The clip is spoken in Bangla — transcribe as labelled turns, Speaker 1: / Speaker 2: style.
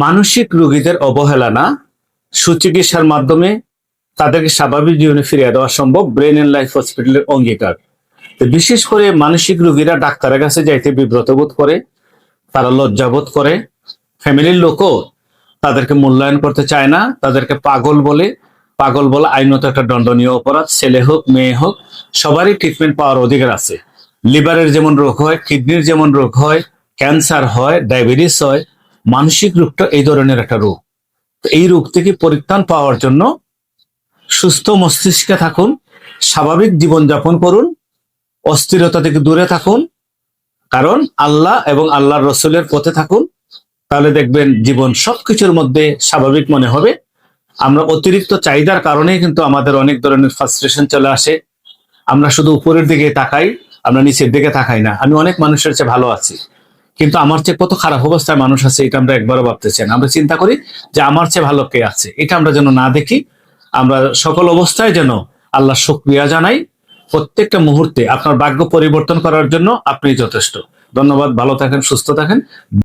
Speaker 1: মানসিক রোগীদের অবহেলা না, সুচিকিৎসার মাধ্যমে তাদেরকে স্বাভাবিক জীবনে ফিরিয়ে দেওয়া সম্ভব ব্রেন এন্ড লাইফ হসপিটালের অঙ্গীকার। বিশেষ করে মানসিক রোগীরা ডাক্তারের কাছে যাইতে বিব্রত বোধ করে, তারা লজ্জাবোধ করে। ফ্যামিলির লোকও তাদেরকে মূল্যায়ন করতে চায় না, তাদেরকে পাগল বলে পাগল বলে আইনত একটা দণ্ডনীয় অপরাধ, ছেলে হোক, মেয়ে হোক, সবারই ট্রিটমেন্ট পাওয়ার অধিকার আছে। লিভারের যেমন রোগ হয়, কিডনির যেমন রোগ হয় ক্যান্সার হয় ডায়াবেটিস হয় মানসিক রোগটা এই ধরনের একটা রোগ। তো এই রোগ থেকে পরিত্রাণ পাওয়ার জন্য সুস্থ মস্তিষ্কে থাকুন, স্বাভাবিক জীবনযাপন করুন, অস্থিরতা থেকে দূরে থাকুন, কারণ আল্লাহ এবং আল্লাহর রসুলের পথে থাকুন। তাহলে দেখবেন জীবন সবকিছুর মধ্যে স্বাভাবিক মনে হবে। আমরা অতিরিক্ত চাহিদার কারণেই কিন্তু আমাদের অনেক ধরনের ফ্রাস্ট্রেশন চলে আসে। আমরা শুধু উপরের দিকে তাকাই, আমরা নিচের দিকে তাকাই না। আমি অনেক মানুষের চেয়ে ভালো আছি। কিন্তু আমার চেয়ে কত খারাপ অবস্থায় মানুষ আছে এটা আমরা একবারও ভাবতেছি না। আমরা চিন্তা করি যে আমার চেয়ে ভালো কে আছে? এটা আমরা যেন না দেখি, আমরা সকল অবস্থায় যেন আল্লাহ শুক্রিয়া জানাই। প্রত্যেকটা মুহূর্তে আপনার ভাগ্য পরিবর্তন করার জন্য আপনি যথেষ্ট। ধন্যবাদ, ভালো থাকেন, সুস্থ থাকেন।